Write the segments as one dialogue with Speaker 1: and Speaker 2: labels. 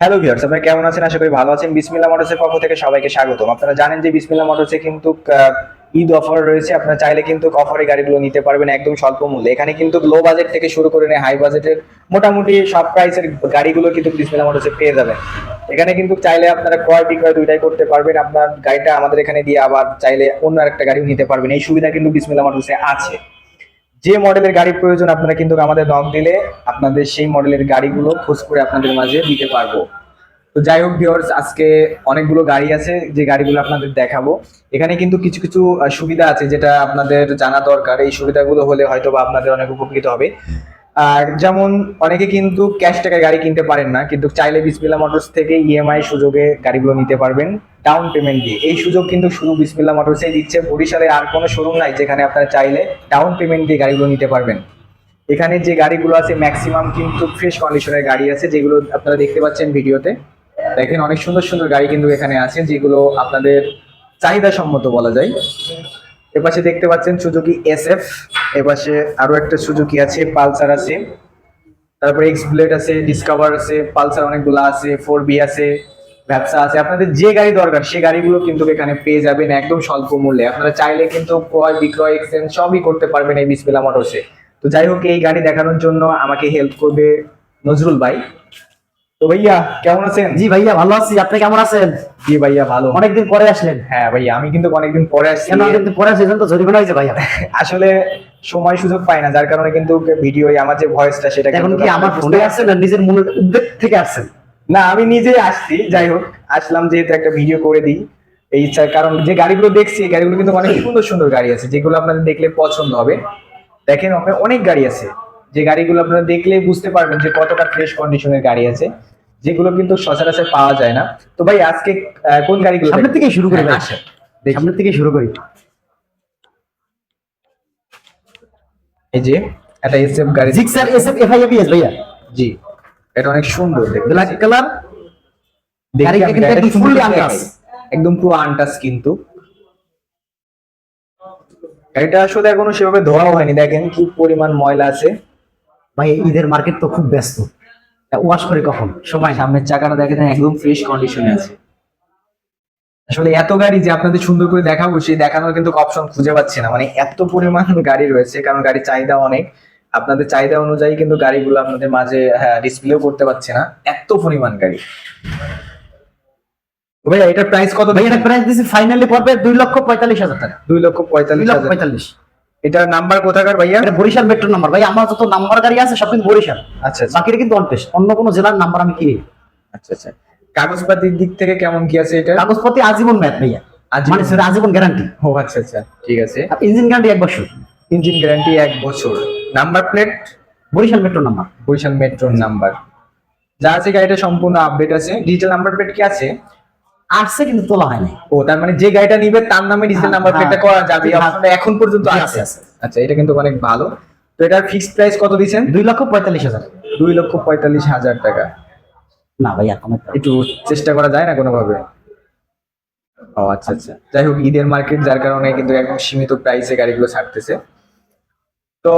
Speaker 1: Hello viewers আপনারা কেমন আছেন? আশা করি ভালো আছেন। বিসমিল্লাহ মোটরসের পক্ষ থেকে সবাইকে স্বাগতম। আপনারা জানেন যে বিসমিল্লাহ মোটরসে কিন্তু ঈদ অফার রয়েছে। আপনারা চাইলে কিন্তু অফারে গাড়িগুলো নিতে পারবেন একদম স্বল্প মূল্যে। এখানে কিন্তু লো বাজেট থেকে শুরু করে নিয়ে হাই বাজেটের মোটামুটি সব প্রাইসের গাড়িগুলো কিন্তু বিসমিল্লাহ মোটরসে পেয়ে যাবেন। এখানে কিন্তু চাইলে আপনারা ক্রয় বিক্রয় দুইটাই করতে পারবেন। আপনার গাড়িটা আমাদের এখানে দিয়ে আবার চাইলে অন্য একটা গাড়িও নিতে পারবেন। এই সুবিধা কিন্তু বিসমিল্লাহ মোটরসে আছে। যে মডেলের গাড়ি প্রয়োজন, আপনারা কিন্তু আমাদের নক দিলে আপনাদের সেই মডেলের গাড়িগুলো খোঁজ করে আপনাদের মাঝে দিতে পারব। তো যাই হোক ভিওর্স আজকে অনেকগুলো গাড়ি আছে, যে গাড়িগুলো আপনাদের দেখাবো। এখানে কিন্তু কিছু কিছু সুবিধা আছে যেটা আপনাদের জানা দরকার। এই সুবিধাগুলো হলে হয়তো বা আপনাদের অনেক উপকৃত হবে। আর যেমন অনেকে কিন্তু ক্যাশ টাকায় গাড়ি কিনতে পারেন না, কিন্তু চাইলে বিসমিল্লা মোটরস থেকে ইএমআই সুযোগে গাড়িগুলো নিতে পারবেন ডাউন পেমেন্ট দিয়ে। এই সুযোগ কিন্তু শুধু বিসমিল্লা মোটরসেই দিচ্ছে। বরিশালে আর কোনো শোরুম নাই যেখানে আপনারা চাইলে ডাউন পেমেন্ট দিয়ে গাড়িগুলো নিতে পারবেন। এখানে যে গাড়িগুলো আছে ম্যাক্সিমাম কিন্তু ফ্রেশ কন্ডিশনের গাড়ি আছে, যেগুলো আপনারা দেখতে পাচ্ছেন ভিডিওতে। দেখেন অনেক সুন্দর সুন্দর গাড়ি কিন্তু এখানে আছে, যেগুলো আপনাদের চাহিদা সম্মত বলা যায়। এপাশে দেখতে পাচ্ছেন সুজুকি এস এফ এপাশে আরও একটা সুজুকি আছে, পালসার আছে। তারপরে এক্স ব্লেড আছে ডিসকভার আছে, পালসার অনেকগুলো আছে, ফোর বি আছে ব্যবসা আছে। আপনাদের যে গাড়ি দরকার সেই গাড়িগুলো কিন্তু এখানে পেয়ে যাবেন একদম স্বল্প মূল্যে। আপনারা চাইলে কিন্তু ক্রয়, বিক্রয় এক্সচেঞ্জ সবই করতে পারবেন এই বিসমিল্লা মোটরসে তো যাই হোক, এই গাড়ি দেখানোর জন্য আমাকে হেল্প করবে নজরুল ভাই। তো ভাইয়া কেমন আছেন?
Speaker 2: জি ভাইয়া ভালো আছি। আপনি কেমন আছেন?
Speaker 1: জি ভাইয়া ভালো।
Speaker 2: অনেকদিন পরে আসলেন।
Speaker 1: হ্যাঁ ভাইয়া আমি কিন্তু অনেকদিন পরে আসছি।
Speaker 2: কেন অনেকদিন পরে আসছেন? তো জরিমানা হয়েছে ভাইয়া।
Speaker 1: আসলে সময় সুযোগ পাই না যার কারণে কিন্তু ভিডিও আমার যে ভয়েসটা সেটা
Speaker 2: এখন কি আমার ফোনে। আসছেন না? নিজের মনের উদ্বেগ থেকে আসছেন?
Speaker 1: না আমি নিজে আসছি যাই হোক। আসলাম যেহেতু একটা ভিডিও করে দিই। এই ইচ্ছার কারণ যে গাড়িগুলো দেখছি এই গাড়িগুলো কিন্তু অনেক সুন্দর সুন্দর গাড়ি আছে যেগুলো আপনাদের দেখলে পছন্দ হবে। দেখেন আপনার অনেক গাড়ি আছে। যে গাড়িগুলো আপনারা দেখলে বুঝতে পারবেন যে কতটা ফ্রেশ কন্ডিশনের গাড়ি আছে যেগুলো কিন্তু সচরাচর পাওয়া যায় না। তো ভাই আজকে কোন গাড়িগুলো দেখবেন?
Speaker 2: থেকে শুরু করি ভাই
Speaker 1: হ্যাঁ, আসেন, দেখি।
Speaker 2: সামনের থেকে শুরু করি।
Speaker 1: এই যে একটা এসএফ গাড়ি।
Speaker 2: জিক্সার এসএফ এফআইএবিএস ভাইয়া।
Speaker 1: জি এটা অনেক সুন্দর দেখতে।
Speaker 2: ব্ল্যাক কালার
Speaker 1: দেখি
Speaker 2: গাড়িটা কিন্তু একদম
Speaker 1: দেখাই।
Speaker 2: untouched।
Speaker 1: একদম পুরো আনটাস কিন্তু। গাড়িটা আসলে এখনও সেভাবে ধোয়াও হয়নি। দেখেন কি পরিমাণ ময়লা আছে।
Speaker 2: ভাই ঈদের মার্কেট তো খুব ব্যস্ত। ওয়াশ করে কখন? সময়?
Speaker 1: সামনের চাকাটা দেখেন একদম ফ্রেশ কন্ডিশনে আছে। আসলে এত গাড়ি যে আপনাদের সুন্দর করে দেখাবো সেই দেখানোর কিন্তু অপশন খুঁজে পাচ্ছি না। মানে এত পরিমাণ গাড়ি রয়েছে কারণ গাড়ির চাহিদা অনেক। আপনাদের চাহিদা অনুযায়ী কিন্তু গাড়িগুলো আপনাদের মাঝে হ্যাঁ ডিসপ্লেও করতে পারছি না। এত পরিমাণ গাড়ি। ভাইয়া এটার প্রাইস কত
Speaker 2: ভাই এটা প্রাইস দিছি ফাইনালি পড়বে দুই লক্ষ পঁয়তাল্লিশ হাজার টাকা।
Speaker 1: দুই লক্ষ পঁয়তাল্লিশ হাজার।
Speaker 2: পঁয়তাল্লিশ।
Speaker 1: এটার নাম্বার কোথাকার ভাইয়া?
Speaker 2: এটা বরিশাল মেট্রো নাম্বার ভাই আমার যত নাম্বার গাড়ি আছে সব কিন্তু বরিশাল।
Speaker 1: আচ্ছা আচ্ছা।
Speaker 2: বাকিটা কিন্তু অন অন্য কোনো জেলার নাম্বার আমি কিনি
Speaker 1: আচ্ছা আচ্ছা। কাগজপাতির দিক থেকে কেমন কি আছে এটা?
Speaker 2: কাগজপত্রে আজীবন ম্যাথ ভাইয়া।
Speaker 1: আজীবন?
Speaker 2: মানে সেটা আজীবন গ্যারান্টি
Speaker 1: ও আচ্ছা আচ্ছা। ঠিক আছে।
Speaker 2: আর ইঞ্জিন গ্যারান্টি এক বছর।
Speaker 1: ইঞ্জিন গ্যারান্টি এক বছর। Number plate
Speaker 2: Barishal metro number
Speaker 1: Barishal মেট্রোর নাম্বার যা আছে গাড়িটা সম্পূর্ণ আপডেট আছে। ডিজিটাল নাম্বার প্লেট কি আছে?
Speaker 2: আসছে কিন্তু তোলা হয় নাই।
Speaker 1: ও তার মানে যে গাড়িটা নিবে তার নামে ডিজিটাল
Speaker 2: হ্যাঁ,
Speaker 1: নাম্বার প্লেটটা
Speaker 2: হ্যাঁ।
Speaker 1: করা যাবে
Speaker 2: হ্যাঁ।
Speaker 1: অপশনটা এখন পর্যন্ত আছে। আচ্ছা এটা কিন্তু অনেক ভালো। তো এটার ফিক্সড প্রাইস কত দিচ্ছেন?
Speaker 2: দুই লক্ষ পঁয়তাল্লিশ হাজার।
Speaker 1: দুই লক্ষ পঁয়তাল্লিশ হাজার টাকা।
Speaker 2: না ভাই কমে
Speaker 1: একটু চেষ্টা করা যায় না কোনোভাবে? ও আচ্ছা আচ্ছা। যাই হোক ঈদের মার্কেট যার কারণে কিন্তু একদম সীমিত প্রাইসে গাড়িগুলো ছাড়তেছে। তো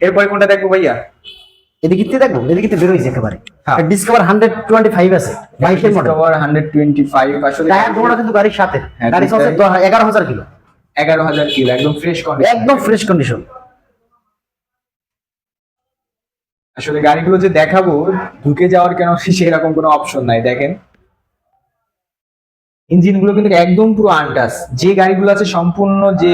Speaker 1: এরপরে কোনটা দেখব ভাইয়া?
Speaker 2: এদিকে তে দেখব এদিকে তে বেরোইছে একেবারে।
Speaker 1: হ্যাঁ।
Speaker 2: ডিসকভার টোয়েন্টি ফাইভ আছে বাইশের মডেল
Speaker 1: হান্ড্রেড টোয়েন্টি ফাইভ আসলে
Speaker 2: টায়ার দুটো কিন্তু গাড়ির সাথে।
Speaker 1: হ্যাঁ,
Speaker 2: গাড়ি চলছে
Speaker 1: দুইটাই।
Speaker 2: দশ- এগারো হাজার কিলো।
Speaker 1: এগারো হাজার কিলো একদম ফ্রেশ কন্ডিশন
Speaker 2: একদম ফ্রেশ কন্ডিশন
Speaker 1: আসলে গাড়িগুলো যে দেখাবো ঢুকে যাওয়ার কেন সেরকম কোনো অপশন নাই দেখেন। ইঞ্জিনগুলো কিন্তু একদম পুরো আনটাস যে গাড়িগুলো আছে সম্পূর্ণ যে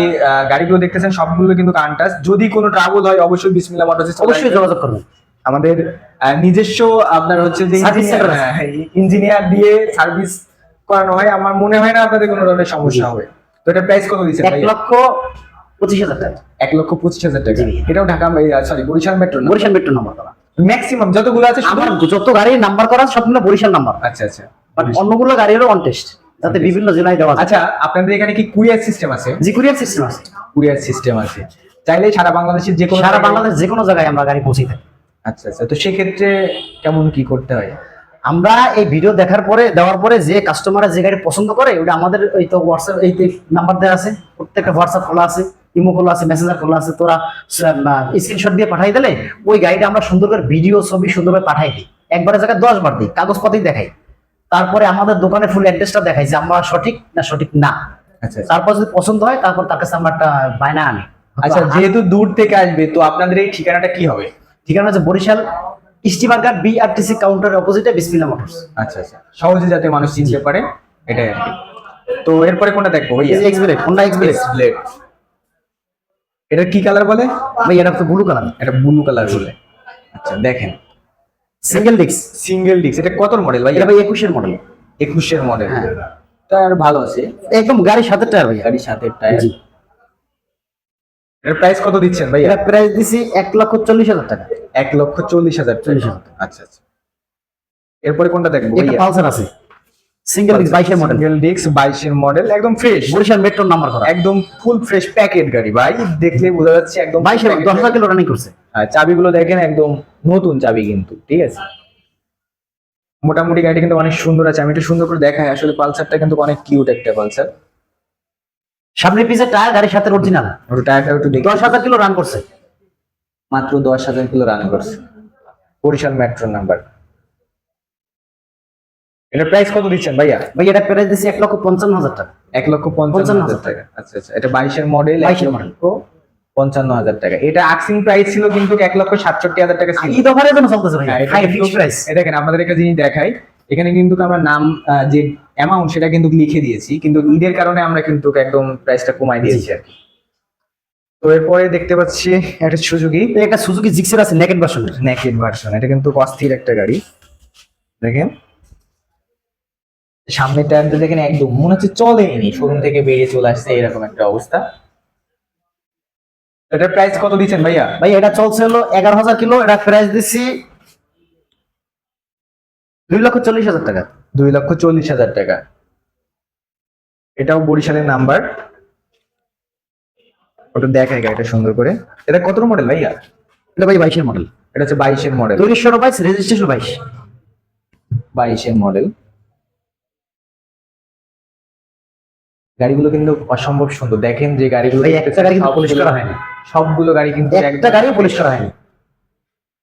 Speaker 1: গাড়িগুলো দেখতেছেন সবগুলো কিন্তু আনটাস যদি কোনো ট্রাবল হয় অবশ্যই বিসমিল্লা মোটরসে
Speaker 2: অবশ্যই যোগাযোগ করবেন
Speaker 1: আমাদের নিজস্ব আপনার হচ্ছে যে। ইঞ্জিনিয়ার দিয়ে সার্ভিস করানো হয়। আমার মনে হয় না আপনাদের কোনো ধরনের সমস্যা হবে। তো এটা প্রাইস কত দিচ্ছে
Speaker 2: এক লক্ষ পঁচিশ হাজার টাকা।
Speaker 1: এক লক্ষ পঁচিশ হাজার টাকা। এটাও Dhaka sorry Barishal metro
Speaker 2: Barishal metro number করা।
Speaker 1: ম্যাক্সিমাম যতগুলো আছে
Speaker 2: আমার যত গাড়ির নাম্বার করা সবগুলো বরিশাল নাম্বার
Speaker 1: আচ্ছা আচ্ছা।
Speaker 2: বাট অন্যগুলো গাড়িরও অন টেস্ট যাতে বিভিন্ন জেলায় দেওয়া
Speaker 1: আচ্ছা আপনাদের এখানে কি কুরিয়ার সিস্টেম আছে?
Speaker 2: জি কুরিয়ার সিস্টেম আছে।
Speaker 1: কুরিয়ার সিস্টেম আছে। চাইলে সারা বাংলাদেশের যে কোনো
Speaker 2: সারা বাংলাদেশ যে কোনো জায়গায় আমরা গাড়ি পৌঁছে থাকি।
Speaker 1: আচ্ছা আচ্ছা। তো সেক্ষেত্রে কেমন কি করতে হয়?
Speaker 2: আমরা এই ভিডিও দেখার পরে দেওয়ার পরে যে কাস্টমার যে গাড়ি পছন্দ করে ওটা আমাদের এই তো হোয়াটসঅ্যাপ এই নাম্বার দেওয়া আছে প্রত্যেকটা হোয়াটসঅ্যাপ খোলা আছে ইমো খোলা আছে মেসেঞ্জার খোলা আছে তোরা স্ক্রিনশট দিয়ে পাঠাই দিলে ওই গাড়িটা আমরা সুন্দর করে ভিডিও ছবি সুন্দর করে পাঠাই দিই। একবারের জায়গায় দশ বার দিই কাগজপত্রই দেখাই। তারপরে আমাদের দোকানে ফুল অ্যাড্রেসটা দেখাই যে আমরা সঠিক না সঠিক না।
Speaker 1: আচ্ছা
Speaker 2: তারপর যদি পছন্দ হয় তারপর তার কাছে আমরা একটা বায়না আনি।
Speaker 1: আচ্ছা যেহেতু দূর থেকে আসবে তো আপনাদের এই ঠিকানাটা কি হবে?
Speaker 2: ঠিকানা হচ্ছে বরিশাল স্টিমারঘাট বিআরটিসি কাউন্টারের অপোজিটে বিসমিল্লা মোটরস
Speaker 1: আচ্ছা আচ্ছা। সহজে যাতে মানুষ চিনতে পারে এটাই। তো এরপরে কোনটা দেখব? ভাইয়া
Speaker 2: এক্সবিলেট হোন্ডা এক্সবিলেট
Speaker 1: ব্লেড এটা কি কালার বলে?
Speaker 2: ভাই এটা তো ব্লু কালার
Speaker 1: এটা ব্লু কালার বলে। আচ্ছা দেখেন।
Speaker 2: সিঙ্গেল ডিস্ক
Speaker 1: সিঙ্গেল ডিস্ক এটা কত মডেল ভাই?
Speaker 2: এটা ভাই একুশের মডেল
Speaker 1: একুশের মডেল
Speaker 2: হ্যাঁ।
Speaker 1: টায়ার ভালো আছে।
Speaker 2: একদম গাড়ির সাথে টায়ার ভাই
Speaker 1: গাড়ির সাথে টায়ার। এর প্রাইস কত দিচ্ছেন ভাই
Speaker 2: এটা প্রাইস দিছি এক লক্ষ চল্লিশ হাজার টাকা।
Speaker 1: এক লক্ষ চল্লিশ হাজার
Speaker 2: চল্লিশ হাজার
Speaker 1: আচ্ছা আচ্ছা। এরপরে কোনটা দেখব
Speaker 2: একটা পালসার আছে। সিঙ্গেল ডিস্ক বাইশের মডেল
Speaker 1: সিঙ্গেল ডিস্ক বাইশের মডেল একদম ফ্রেশ
Speaker 2: বরিশাল মেট্রোর নাম্বার করা।
Speaker 1: একদম ফুল ফ্রেশ প্যাকেট গাড়ি ভাই। দেখলে বোঝা যাচ্ছে একদম
Speaker 2: বাইশের দশ হাজার কিলো রানিং করছে।
Speaker 1: আর চাবিগুলো দেখেন একদম নতুন চাবি কিন্তু ঠিক আছে? মোটামুটি গাড়িটা কিন্তু অনেক সুন্দর আছে। আমি একটু সুন্দর করে দেখাই। আসলে পালসারটা কিন্তু অনেক কিউট একটা পালসার।
Speaker 2: সামনে পিছে টায়ার গাড়ির সাথে অরিজিনাল
Speaker 1: ওটা টায়ারটা একটু দেখি।
Speaker 2: দশ হাজার কিলো রান করছে।
Speaker 1: মাত্র দশ হাজার কিলো রান করছে। বরিশাল মেট্রো নাম্বার এটা প্রাইস কত দিচ্ছেন ভাইয়া?
Speaker 2: ভাই এটা প্রাইস দিছি এক লক্ষ পঞ্চান্ন হাজার টাকা।
Speaker 1: এক লক্ষ পঞ্চান্ন হাজার টাকা। আচ্ছা আচ্ছা এটা বাইশের মডেল
Speaker 2: 22 এর model।
Speaker 1: পঞ্চান্ন হাজার টাকা। এটা আক্সিং প্রাইস ছিল কিন্তু এক লক্ষ সাতষট্টি হাজার টাকা ছিল।
Speaker 2: ঈদ অফারের জন্য চলতেছে ভাই
Speaker 1: হ্যাঁ, এটা দেখেন আপনাদের একটা জিনিস দেখাই। এখানে কিন্তু আমরা নাম যে অ্যামাউন্ট সেটা কিন্তু লিখে দিয়েছি কিন্তু ঈদের কারণে আমরা কিন্তু একদম প্রাইসটা কমাই দিয়েছি আর কি। তো এরপরে দেখতে পাচ্ছি একটা সুজুকি।
Speaker 2: একটা সুজুকি জিক্সের আছে নেকেট ভার্সনের
Speaker 1: নেকেড ভার্সন এটা কিন্তু অস্থির একটা গাড়ি। দেখেন। সামনের টায়ারটা দেখেন একদম মনে হচ্ছে চলেনি শোরুম থেকে বেরিয়ে চলে আসছে এরকম একটা অবস্থা। এটার প্রাইস কত দিচ্ছেন ভাইয়া?
Speaker 2: ভাই এটা চলছে হলো এগারো হাজার কিলো এটা প্রাইস দিছি দুই লক্ষ চল্লিশ হাজার টাকা।
Speaker 1: দুই লক্ষ চল্লিশ হাজার টাকা। এটাও বরিশালের নাম্বার। ওটা দেখায় গাড়িটা সুন্দর করে। এটা কত মডেল ভাইয়া?
Speaker 2: এটা ভাই বাইশের মডেল
Speaker 1: এটা হচ্ছে বাইশের মডেল
Speaker 2: উনিশশো বাইশ রেজিস্ট্রেশন বাইশ।
Speaker 1: বাইশের মডেল গাড়িগুলো কিন্তু অসম্ভব সুন্দর। দেখেন যে গাড়িগুলো
Speaker 2: একটা গাড়ি কিন্তু করা হয়নি।
Speaker 1: সবগুলো গাড়ি কিন্তু
Speaker 2: একটা গাড়িও পলিশ করা হয়নি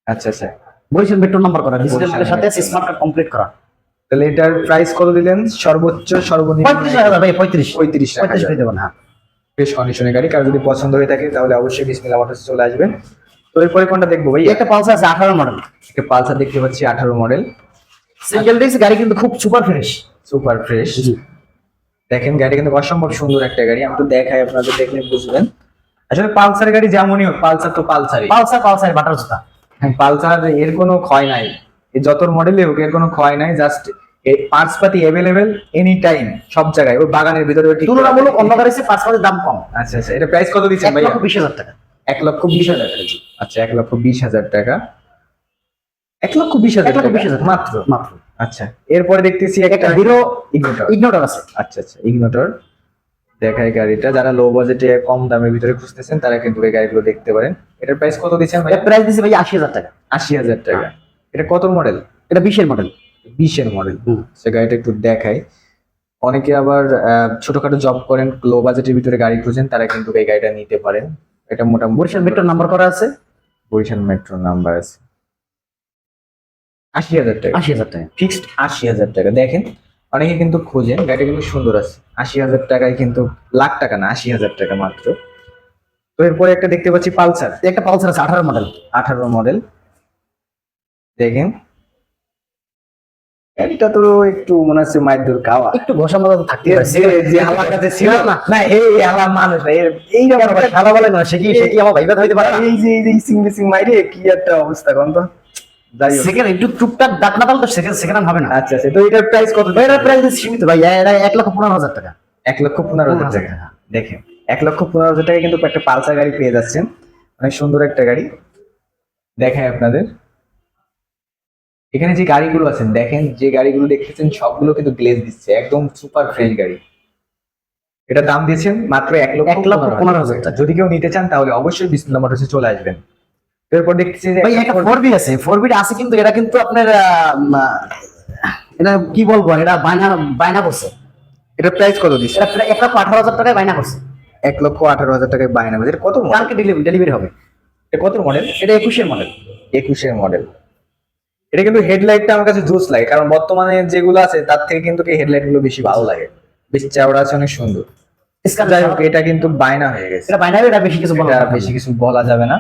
Speaker 1: আচ্ছা আচ্ছা।
Speaker 2: বরিশাল মেট্রো নাম্বার করা। ডিজিটাল সাথে স্মার্ট কার্ড কমপ্লিট করা।
Speaker 1: তাহলে এটার প্রাইস কত দিলেন? সর্বোচ্চ সর্বনিম্ন
Speaker 2: পঁয়ত্রিশ হাজার ভাই পঁয়ত্রিশ।
Speaker 1: পঁয়ত্রিশ টাকা
Speaker 2: পঁয়ত্রিশ পেয়ে দেবেন হ্যাঁ।
Speaker 1: বেশ কন্ডিশনের গাড়ি। কার যদি পছন্দ হয়ে থাকে তাহলে অবশ্যই বিসমিল্লাহ মোটরস চলে আসবেন। তো এরপরে কোনটা দেখব ভাই?
Speaker 2: একটা পালসার আছে আঠারো মডেল
Speaker 1: একটা পালসার দেখতে পাচ্ছি আঠারো মডেল
Speaker 2: সিঙ্গেল ডিস্ক গাড়ি কিন্তু খুব সুপার ফ্রেশ
Speaker 1: সুপার ফ্রেশ দেখেন গাড়ি কিন্তু অসম্ভব সুন্দর একটা গাড়ি। আমি তো দেখাই আপনাদের দেখলে বুঝবেন। আসলে পালসার গাড়ি যেমনই হোক পালসার তো পালসারই
Speaker 2: পালসার পালসার বাটার জুতা।
Speaker 1: হ্যাঁ, পালসার এর কোনো ক্ষয় নাই। এ যত মডেলে ওকে কোনো ক্ষয় নাই জাস্ট পার্টস পাতি অ্যাভেলেবেল এনি টাইম সব জায়গায়। ওই বাগানের ভিতরে
Speaker 2: তুলনামূলক অন্য গাড়ির চেয়ে পাঁচ দাম কম।
Speaker 1: আচ্ছা আচ্ছা এটা প্রাইস কত দিচ্ছেন
Speaker 2: এক লক্ষ বিশ হাজার টাকা।
Speaker 1: এক লক্ষ বিশ হাজার টাকা আচ্ছা এক লক্ষ বিশ হাজার টাকা। এক লক্ষ বিশ হাজার
Speaker 2: লক্ষ? বিশ হাজার
Speaker 1: মাত্র
Speaker 2: মাত্র।
Speaker 1: আচ্ছা এরপরে দেখতেছি একটা
Speaker 2: হিরো
Speaker 1: ইগনোটর
Speaker 2: ইগনোটর আছে।
Speaker 1: আচ্ছা আচ্ছা ইগনোটর দেখায় গাড়িটা যারা লো বাজেটে কম দামের ভিতরে খুঁজতেছেন তারা কিন্তু এই গাড়িগুলো দেখতে পারেন। এটার প্রাইস কত দিচ্ছেন ভাই
Speaker 2: প্রাইস দিছে ভাই আশি হাজার টাকা।
Speaker 1: আশি হাজার টাকা। এটা কত মডেল
Speaker 2: এটা বিশের মডেল
Speaker 1: বিশের মডেল সে গাড়িটা একটু দেখাই। অনেকে আবার ছোটখাটো জব করেন লো বাজেটের ভিতরে গাড়ি খুঁজেন তারা কিন্তু এই গাড়িটা নিতে পারেন। এটা মোটামুটি
Speaker 2: বরিশাল মেট্রো নাম্বার করা আছে?
Speaker 1: বরিশাল মেট্রো নাম্বার আছে। আশি হাজার টাকা।
Speaker 2: আশি হাজার টাকা।
Speaker 1: ফিক্সড আশি হাজার টাকা। দেখেন অনেকে কিন্তু খোঁজেন গাড়িটা কিন্তু সুন্দর আছে। আশি হাজার টাকায় কিন্তু লাখ টাকা না আশি হাজার টাকা মাত্র। তো এরপরে একটা দেখতে পাচ্ছি পালসার।
Speaker 2: একটা পালসার আছে আঠারো মডেল
Speaker 1: আঠারো মডেল দেখেন। গাড়িটা তো একটু মনে হচ্ছে মায়ের দূর খাওয়া।
Speaker 2: একটু ঘষা মজা তো থাকতে
Speaker 1: যে হালার কাছে ছিল না না এই হালার মানুষ না এই রকম একটা
Speaker 2: বলে না সে কি সে কি আমার ভাইবা হইতে পারে
Speaker 1: এই যে এই সিং বিসিং মাইরে কি একটা অবস্থা কোন তো?
Speaker 2: সেকেন্ড একটু টুকটাক ডাক না তাহলে তো সেকেন্ড সেকেন্ড হবে না।
Speaker 1: আচ্ছা আচ্ছা তো এটার প্রাইস কত
Speaker 2: এটার প্রাইস সীমিত ভাই এটা এক লক্ষ পনেরো হাজার টাকা।
Speaker 1: এক লক্ষ পনেরো হাজার টাকা।
Speaker 2: টাকা।
Speaker 1: দেখেন এক লক্ষ পনেরো হাজার টাকা কিন্তু একটা পালসার গাড়ি পেয়ে যাচ্ছেন। অনেক সুন্দর একটা গাড়ি। দেখায় আপনাদের। এখানে যে গাড়িগুলো আছেন দেখেন যে গাড়িগুলো দেখতেছেন সবগুলো কিন্তু গ্লেজ দিচ্ছে একদম সুপার ফ্রেশ গাড়ি। এটা দাম দিয়েছেন মাত্র এক লক্ষ
Speaker 2: এক লক্ষ পনেরো হাজার টাকা।
Speaker 1: যদি কেউ নিতে চান তাহলে অবশ্যই বিসমিল্লা মোটরসে চলে আসবেন। এরপর দেখতেছি যে
Speaker 2: ভাই একটা ফোর বি আছে। ফোর আছে কিন্তু এটা কিন্তু আপনার এটা কি বলব? এটা বায়না বায়না করছে।
Speaker 1: এটা প্রাইস কত দিচ্ছে?
Speaker 2: এটা এক লক্ষ আঠারো হাজার টাকায় বায়না করছে।
Speaker 1: এক লক্ষ আঠারো হাজার টাকায় বায়না এটা কত মডেল
Speaker 2: কালকে ডেলিভারি ডেলিভারি হবে।
Speaker 1: এটা কত মডেল
Speaker 2: এটা একুশের মডেল
Speaker 1: একুশের মডেল এটা কিন্তু হেডলাইটটা আমার কাছে জোস লাগে কারণ বর্তমানে যেগুলো আছে তার থেকে কিন্তু এই হেডলাইটগুলো বেশি ভালো লাগে। বেশি চওড়া আছে অনেক সুন্দর। যাই হোক এটা কিন্তু বায়না হয়ে গেছে।
Speaker 2: এটা বাইনারি এটা বেশি কিছু বলা যাবে না।
Speaker 1: বেশি কিছু বলা যাবে না।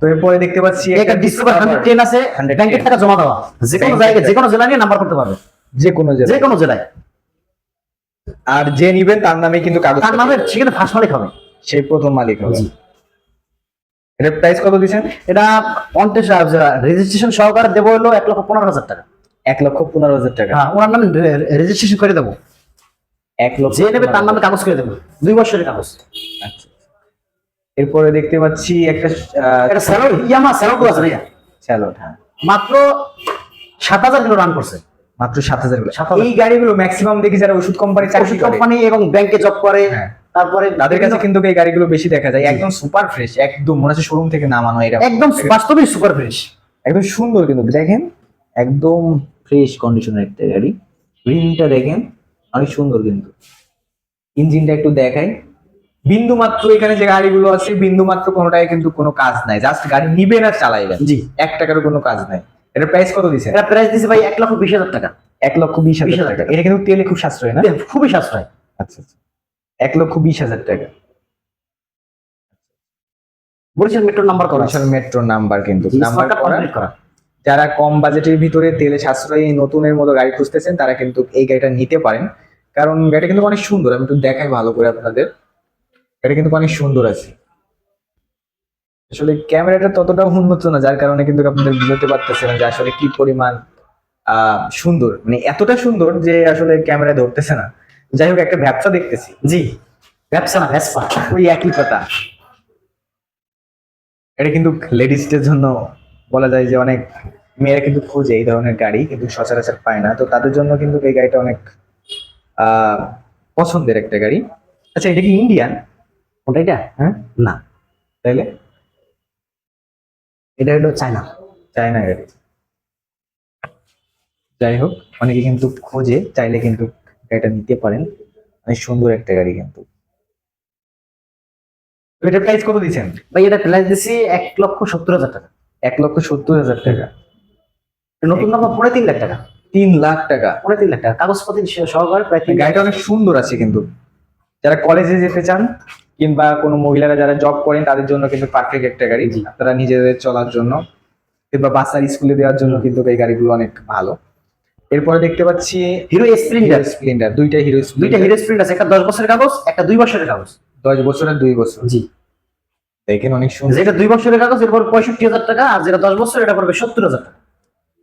Speaker 1: তো এরপরে দেখতে পাচ্ছি
Speaker 2: একটা ডিসকভার হান্ড্রেড টেন আছে
Speaker 1: 110
Speaker 2: ব্যাংকের টাকা জমা দেওয়া। যে কোনো জায়গায় যে কোনো জেলা নিয়ে নাম্বার করতে পারবে।
Speaker 1: যে কোনো জেলা
Speaker 2: যে
Speaker 1: জেলায়
Speaker 2: কোনো জেলায়।
Speaker 1: আর যে নিবেন তার নামে কিন্তু কাগজ
Speaker 2: তার নামে সেখানে ফার্স্ট মালিক হবে।
Speaker 1: সেই প্রথম মালিক হবে। এটার প্রাইস কত দিচ্ছেন?
Speaker 2: এটা পঞ্চাশ রেজিস্ট্রেশন সহকারে দেবো হলো এক লক্ষ পনেরো হাজার টাকা।
Speaker 1: এক লক্ষ পনেরো হাজার টাকা।
Speaker 2: হ্যাঁ ওনার নামে রেজিস্ট্রেশন করে দেবো।
Speaker 1: এক লক্ষ
Speaker 2: যে নেবে তার নামে কাগজ করে দেবো। দুই বছরের কাগজ।
Speaker 1: আচ্ছা এরপরে দেখতে পাচ্ছি একটা
Speaker 2: এটা স্যালো ইয়ামা স্যালো আছে ভাইয়া?
Speaker 1: স্যালোড হ্যাঁ।
Speaker 2: মাত্র সাত হাজার কিলো রান করছে।
Speaker 1: মাত্র সাত হাজার
Speaker 2: 7,000
Speaker 1: এই গাড়িগুলো ম্যাক্সিমাম দেখি যারা ওষুধ কোম্পানি চাকরি
Speaker 2: ওষুধ কোম্পানি এবং ব্যাংকে জব করে।
Speaker 1: হ্যাঁ।
Speaker 2: তারপরে
Speaker 1: তাদের কাছে কিন্তু এই গাড়িগুলো বেশি দেখা যায়। একদম সুপার ফ্রেশ একদম মনে হচ্ছে শোরুম থেকে নামানো এটা
Speaker 2: একদম বাস্তবেই সুপার ফ্রেশ
Speaker 1: একদম সুন্দর কিন্তু দেখেন একদম ফ্রেশ কন্ডিশনের একটা গাড়ি। রিংটা দেখেন অনেক সুন্দর কিন্তু। ইঞ্জিনটা একটু দেখাই। বিন্দু মাত্র এখানে যে গাড়িগুলো আছে বিন্দু মাত্র কোনোটাই কিন্তু কোনো কাজ নাই। জাস্ট গাড়ি নিবেন আর চালাইবেন
Speaker 2: জি।
Speaker 1: এক টাকারও কোনো কাজ নাই। এটা প্রাইস কত দিছে?
Speaker 2: এটা প্রাইস দিছে ভাই এক লক্ষ বিশ হাজার টাকা।
Speaker 1: এক লক্ষ বিশ হাজার টাকা।
Speaker 2: টাকা।
Speaker 1: এটা কিন্তু তেলে খুব সাশ্রয় না?
Speaker 2: খুবই সাশ্রয়।
Speaker 1: আচ্ছা আচ্ছা। এক লক্ষ বিশ হাজার টাকা।
Speaker 2: বরিশাল মেট্রো নাম্বার করা
Speaker 1: বরিশাল মেট্রো নাম্বার কিন্তু। নাম্বার করা। যারা কম বাজেটের ভিতরে তেলে সাশ্রয়ী নতুনের মতো গাড়ি খুঁজতেছেন তারা কিন্তু এই গাড়িটা নিতে পারেন। কারণ গাড়িটা কিন্তু অনেক সুন্দর। আমি একটু দেখাই ভালো করে আপনাদের। এটা কিন্তু অনেক সুন্দর আছে। আসলে ক্যামেরাটা ততটা উন্নত না যার কারণে কিন্তু আপনাদের বুঝতে পারতেছেন যে আসলে কি পরিমাণ আহ, সুন্দর। মানে এতটা সুন্দর যে আসলে ক্যামেরা ধরতেছে না। যাই হোক একটা ব্যবসা দেখতেছি।
Speaker 2: জি। ব্যবসা না ভ্যাসপা।
Speaker 1: ওই একই কথা। এটা কিন্তু লেডিসদের জন্য বলা যায় যে অনেক মেয়েরা কিন্তু খোঁজে এই ধরনের গাড়ি কিন্তু সচরাচর পায় না। তো তাদের জন্য কিন্তু এই গাড়িটা অনেক পছন্দের একটা গাড়ি। আচ্ছা এটা কি ইন্ডিয়ান?
Speaker 2: ওটা এটা?
Speaker 1: হ্যাঁ?
Speaker 2: না।
Speaker 1: তাইলে?
Speaker 2: এটা হলো চায়না।
Speaker 1: চায়না গাড়ি। যাই হোক অনেকে কিন্তু খোঁজে চাইলে কিন্তু গাড়িটা নিতে পারেন। অনেক সুন্দর একটা গাড়ি কিন্তু। এটা প্রাইস কত দিচ্ছেন?
Speaker 2: ভাই এটা প্রাইস দিছি এক লক্ষ সত্তর হাজার টাকা।
Speaker 1: এক লক্ষ সত্তর হাজার টাকা।
Speaker 2: নতুন নাম্বার পড়ে তিন লাখ টাকা।
Speaker 1: তিন লাখ টাকা।
Speaker 2: পনেরো তিন লাখ টাকা। কাগজপত্র সহকারে প্রায়
Speaker 1: গাড়িটা অনেক সুন্দর আছে কিন্তু। যারা কলেজে যেতে চান কিংবা কোনো মহিলারা যারা জব করেন তাদের জন্য কিন্তু পারফেক্ট একটা গাড়ি। তারা নিজেদের চলার জন্য কিংবা বাচ্চার স্কুলে দেওয়ার জন্য কিন্তু এই গাড়িগুলো অনেক ভালো। এরপরে দেখতে পাচ্ছি
Speaker 2: হিরো স্প্লেন্ডার
Speaker 1: স্প্লেন্ডার দুইটা হিরো
Speaker 2: দুইটা হিরো স্প্লেন্ডার আছে একটা দশ বছরের কাগজ একটা দুই বছরের কাগজ।
Speaker 1: দশ বছরের দুই বছর।
Speaker 2: জি।
Speaker 1: দেখেন অনেক সুন্দর।
Speaker 2: যেটা দুই বছরের কাগজ এরপর পঁয়ষট্টি হাজার টাকা আর যেটা দশ বছর এটা পড়বে সত্তর হাজার টাকা।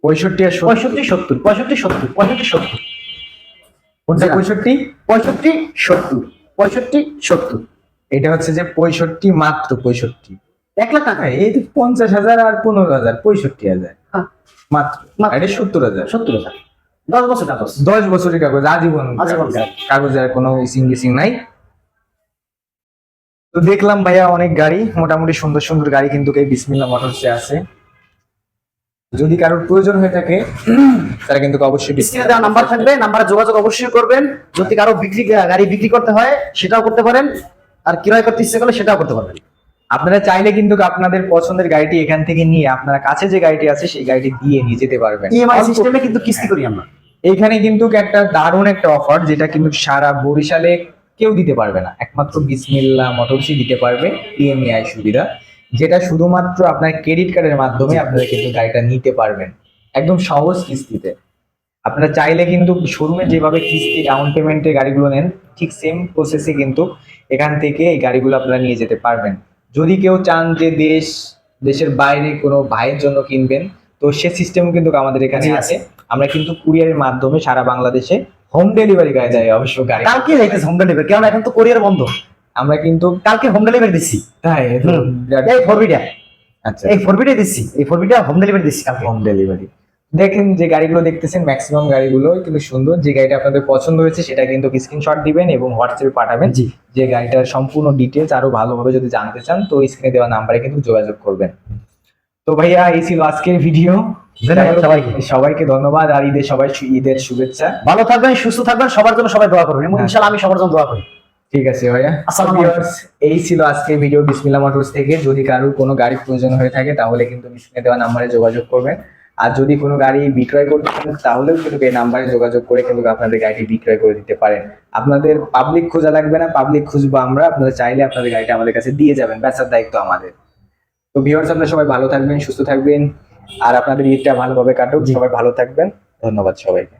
Speaker 1: পঁয়ষট্টি আর।
Speaker 2: পঁয়ষট্টি সত্তর পঁয়ষট্টি সত্তর পঁয়ষট্টি সত্তর।
Speaker 1: কোনটা? পঁয়ষট্টি
Speaker 2: পঁয়ষট্টি সত্তর পঁয়ষট্টি সত্তর।
Speaker 1: এটা হচ্ছে যে পঁয়ষট্টি মাত্র পঁয়ষট্টি।
Speaker 2: এক লাখ টাকা।
Speaker 1: হ্যাঁ, এই তো পঞ্চাশ হাজার আর পনেরো হাজার পঁয়ষট্টি হাজার।
Speaker 2: হ্যাঁ।
Speaker 1: মাত্র।
Speaker 2: মাত্র।
Speaker 1: এটা সত্তর হাজার।
Speaker 2: সত্তর হাজার। দশ বছর কাগজ।
Speaker 1: দশ বছরের কাগজ আজীবন আর কোনো ইসিং গিসিং নাই। তো দেখলাম ভাইয়া অনেক গাড়ি মোটামুটি সুন্দর সুন্দর গাড়ি কিন্তু এই বিসমিল্লা মোটরসে আছে। যদি কারোর প্রয়োজন হয়ে থাকে তারা কিন্তু অবশ্যই
Speaker 2: স্ক্রিনে দেওয়া নাম্বার থাকবে নাম্বারে যোগাযোগ অবশ্যই করবেন। যদি কারও বিক্রি গাড়ি বিক্রি করতে হয় সেটাও করতে পারেন। আর ক্রয় করতে ইচ্ছে করলে সেটাও করতে পারবেন।
Speaker 1: আপনারা চাইলে কিন্তু আপনাদের পছন্দের গাড়িটি এখান থেকে নিয়ে আপনার কাছে যে গাড়িটি আছে সেই গাড়িটি দিয়ে নিয়ে যেতে পারবেন।
Speaker 2: ইএমআই সিস্টেমে কিন্তু কিস্তি করি আমরা।
Speaker 1: এইখানে কিন্তু একটা দারুণ একটা অফার যেটা কিন্তু সারা বরিশালে কেউ দিতে পারবে না। একমাত্র বিসমিল্লা মোটরসই দিতে পারবে ইএমআই সুবিধা যেটা শুধুমাত্র আপনার ক্রেডিট কার্ডের মাধ্যমে আপনারা কিন্তু গাড়িটা নিতে পারবেন একদম সহজ কিস্তিতে। আপনারা চাইলে কিন্তু শোরুমে যেভাবে কিস্তি ডাউন পেমেন্টে গাড়িগুলো নেন ঠিক সেম প্রসেসে কিন্তু এখান থেকে এই গাড়িগুলো আপনারা নিয়ে যেতে পারবেন। যদি কেউ চান যে দেশ দেশের বাইরে কোনো ভাইয়ের জন্য কিনবেন তো সে সিস্টেম কিন্তু আমাদের এখানে আছে। আমরা কিন্তু কুরিয়ারের মাধ্যমে সারা বাংলাদেশে হোম ডেলিভারি গাড়ি দেয় অবশ্য গাড়ি।
Speaker 2: কালকে যাইতেছে হোম ডেলিভারি কারণ এখন তো কোরিয়ার বন্ধ।
Speaker 1: আমরা কিন্তু
Speaker 2: কালকে হোম ডেলিভারি দিচ্ছি
Speaker 1: তাই।
Speaker 2: এই ফরবিটা
Speaker 1: আচ্ছা।
Speaker 2: এই ফরবিটাই দিচ্ছি এই ফরবিটা হোম ডেলিভারি দিচ্ছি কালকে।
Speaker 1: হোম ডেলিভারি দেখেন যে গাড়িগুলো দেখতেছেন ম্যাক্সিমাম গাড়িগুলো কিন্তু সুন্দর। যে গাড়িটা আপনাদের পছন্দ হয়েছে সেটা কিন্তু স্ক্রিনশট দিবেন এবং হোয়াটসঅ্যাপে পাঠাবেন।
Speaker 2: জি।
Speaker 1: যে গাড়িটার সম্পূর্ণ ডিটেলস আরও ভালোভাবে যদি জানতে চান তো স্ক্রিনে দেওয়া নাম্বারে কিন্তু যোগাযোগ করবেন। তো ভাইয়া এই ছিল আজকের ভিডিও
Speaker 2: সবাইকে।
Speaker 1: সবাইকে ধন্যবাদ আর ঈদের সবাই ঈদের শুভেচ্ছা।
Speaker 2: ভালো থাকবেন সুস্থ থাকবেন সবার জন্য সবাই দোয়া করবেন এবং
Speaker 1: হ্যাঁ।
Speaker 2: ইনশাআল্লাহ আমি সবার জন্য দোয়া করি।
Speaker 1: ঠিক আছে ভাইয়া। এই ছিল আজকের ভিডিও বিসমিল্লা মোটরস থেকে যদি কারোর কোনো গাড়ির প্রয়োজন হয়ে থাকে তাহলে কিন্তু স্ক্রিনে দেওয়া নাম্বারে যোগাযোগ করবেন। আর যদি কোনো গাড়ি বিক্রয় করতে চান তাহলেও কিন্তু এই নাম্বারে যোগাযোগ করে কিন্তু আপনাদের গাড়িটি বিক্রয় করে দিতে পারেন। আপনাদের পাবলিক খোঁজা লাগবে না পাবলিক খুঁজবো আমরা আপনারা চাইলে আপনাদের গাড়িটা আমাদের কাছে দিয়ে যাবেন বেচার দায়িত্ব আমাদের। তো ভিউয়ার্স আপনারা সবাই ভালো থাকবেন সুস্থ থাকবেন আর আপনাদের ঈদটা ভালোভাবে কাটুক সবাই ভালো থাকবেন ধন্যবাদ সবাইকে।